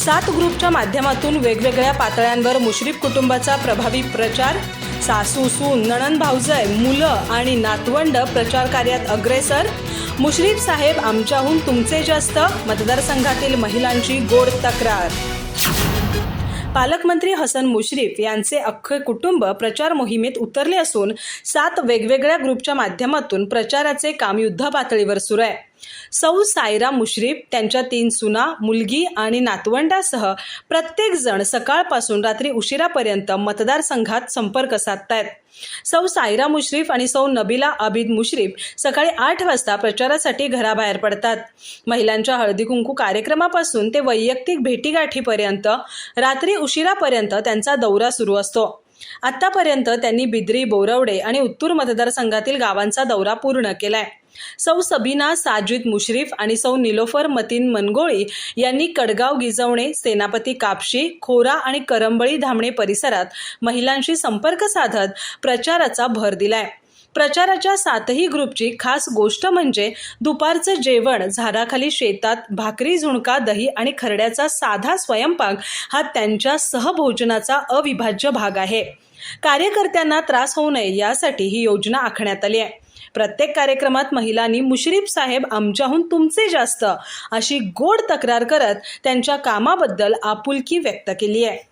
सात ग्रुपच्या माध्यमातून वेगवेगळ्या पातळ्यांवर मुश्रीफ कुटुंबाचा प्रभावी प्रचार सासू सून नणन भाऊजय मुलं आणि नातवंड प्रचार कार्यात अग्रेसर. मुश्रीफ साहेब आमच्याहून तुमचे जास्त मतदारसंघातील महिलांची गोड तक्रार. पालकमंत्री हसन मुश्रीफ यांचे अख्खे कुटुंब प्रचार मोहिमेत उतरले असून सात वेगवेगळ्या ग्रुपच्या माध्यमातून प्रचाराचे काम युद्ध पातळीवर सुरू आहे. सौ सायरा मुश्रीफ त्यांच्या तीन सुना मुलगी आणि नातवंडासह प्रत्येकजण सकाळपासून रात्री उशिरापर्यंत मतदारसंघात संपर्क साधतायत. सौ सायरा मुश्रीफ आणि सौ नबिला आबिद मुश्रीफ सकाळी आठ वाजता प्रचारासाठी घराबाहेर पडतात. महिलांच्या हळदी कुंकू कार्यक्रमापासून ते वैयक्तिक भेटीगाठीपर्यंत रात्री उशिरापर्यंत त्यांचा दौरा सुरू असतो. आतापर्यंत त्यांनी बिद्री बोरवडे आणि उत्तूर मतदारसंघातील गावांचा दौरा पूर्ण केलाय. सौ सबीना साजिद मुश्रीफ आणि सौ निलोफर मतीन मनगोळी यांनी कडगाव गिजवणे सेनापती कापशी खोरा आणि करंबळी धामणे परिसरात महिलांशी संपर्क साधत प्रचाराचा भर दिलाय. प्रचाराच्या सातही ग्रुपची खास गोष्ट म्हणजे दुपारचं जेवण झाडाखाली शेतात भाकरी झुणका दही आणि खरड्याचा साधा स्वयंपाक हा त्यांच्या सहभोजनाचा अविभाज्य भाग आहे. कार्यकर्त्यांना त्रास होऊ नये यासाठी ही योजना आखण्यात आली आहे. प्रत्येक कार्यक्रमात महिलांनी मुश्रीफ साहेब आमच्याहून तुमचे जास्त अशी गोड तक्रार करत त्यांच्या कामाबद्दल आपुलकी व्यक्त केली आहे.